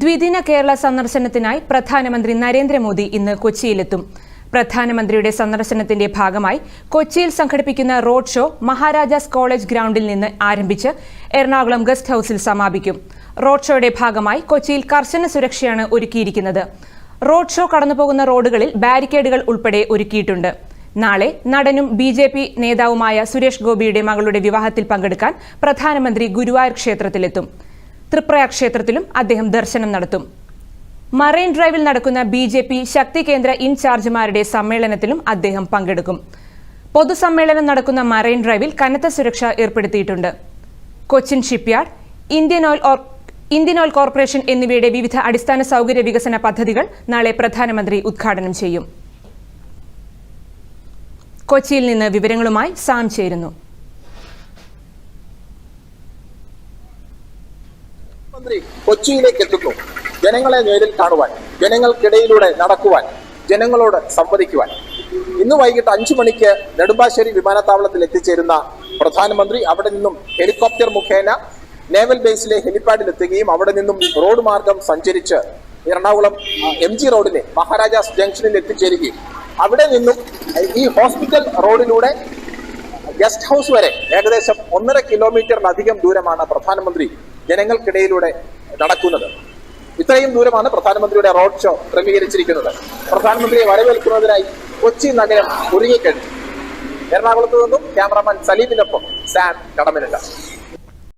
ദ്വിദിന കേരള സന്ദർശനത്തിനായി പ്രധാനമന്ത്രി നരേന്ദ്രമോദി ഇന്ന് കൊച്ചിയിലെത്തും. പ്രധാനമന്ത്രിയുടെ സന്ദർശനത്തിന്റെ ഭാഗമായി കൊച്ചിയിൽ സംഘടിപ്പിക്കുന്ന റോഡ് ഷോ മഹാരാജാസ് കോളേജ് ഗ്രൗണ്ടിൽ നിന്ന് ആരംഭിച്ച് എറണാകുളം ഗസ്റ്റ് ഹൌസിൽ സമാപിക്കും. റോഡ് ഷോയുടെ ഭാഗമായി കൊച്ചിയിൽ കർശന സുരക്ഷയാണ് ഒരുക്കിയിരിക്കുന്നത്. റോഡ് ഷോ കടന്നുപോകുന്ന റോഡുകളിൽ ബാരിക്കേഡുകൾ ഉൾപ്പെടെ ഒരുക്കിയിട്ടുണ്ട്. നാളെ നടനും ബി ജെ പി നേതാവുമായ സുരേഷ് ഗോപിയുടെ മകളുടെ വിവാഹത്തിൽ പങ്കെടുക്കാൻ പ്രധാനമന്ത്രി ഗുരുവായൂർ ക്ഷേത്രത്തിലെത്തും. തൃപ്രയാർ ക്ഷേത്രത്തിലും അദ്ദേഹം ദർശനം നടത്തും. മറൈൻ ഡ്രൈവിൽ നടക്കുന്ന ബി ജെ പി ശക്തി കേന്ദ്ര ഇൻചാർജുമാരുടെ സമ്മേളനത്തിലും അദ്ദേഹം പങ്കെടുക്കും. പൊതുസമ്മേളനം നടക്കുന്ന മറൈൻ ഡ്രൈവിൽ കനത്ത സുരക്ഷ ഏർപ്പെടുത്തിയിട്ടുണ്ട്. Cochin shipyard Indian oil Indian oil corporation എന്നിവയുടെ വിവിധ അടിസ്ഥാന സൗകര്യ വികസന പദ്ധതികൾ നാളെ പ്രധാനമന്ത്രി ഉദ്ഘാടനം ചെയ്യും. കൊച്ചിയിൽ നിന്ന് വിവരങ്ങളുമായി സാം ചേരുന്നു. മന്ത്രി കൊച്ചിയിലേക്ക് എത്തുന്നു. ജനങ്ങളെ നേരിൽ കാണുവാൻ ജനങ്ങൾക്കിടയിലൂടെ നടക്കുവാൻ ജനങ്ങളോട് സംവദിക്കുവാൻ. ഇന്ന് വൈകിട്ട് അഞ്ചു മണിക്ക് നെടുമ്പാശ്ശേരി വിമാനത്താവളത്തിൽ എത്തിച്ചേരുന്ന പ്രധാനമന്ത്രി അവിടെ നിന്നും ഹെലികോപ്റ്റർ മുഖേന നേവൽ ബേസിലെ ഹെലിപാഡിൽ എത്തുകയും അവിടെ നിന്നും റോഡ് മാർഗം സഞ്ചരിച്ച് എറണാകുളം എം ജി റോഡിലെ മഹാരാജാസ് ജംഗ്ഷനിൽ എത്തിച്ചേരുകയും. അവിടെ നിന്നും ഈ ഹോസ്പിറ്റൽ റോഡിലൂടെ ഗസ്റ്റ് ഹൗസ് വരെ ഏകദേശം ഒന്നര കിലോമീറ്ററിലധികം ദൂരമാണ് പ്രധാനമന്ത്രി ജനങ്ങൾക്കിടയിലൂടെ നടക്കുന്നത്. ഇത്രയും ദൂരമാണ് പ്രധാനമന്ത്രിയുടെ റോഡ് ഷോ ക്രമീകരിച്ചിരിക്കുന്നത്. പ്രധാനമന്ത്രിയെ വരവേൽക്കുന്നതിനായി കൊച്ചി നഗരം ഒരുങ്ങിക്കഴിഞ്ഞു. എറണാകുളത്ത് നിന്നും ക്യാമറാമാൻ സലീമിനൊപ്പം സാം കടമനില്ല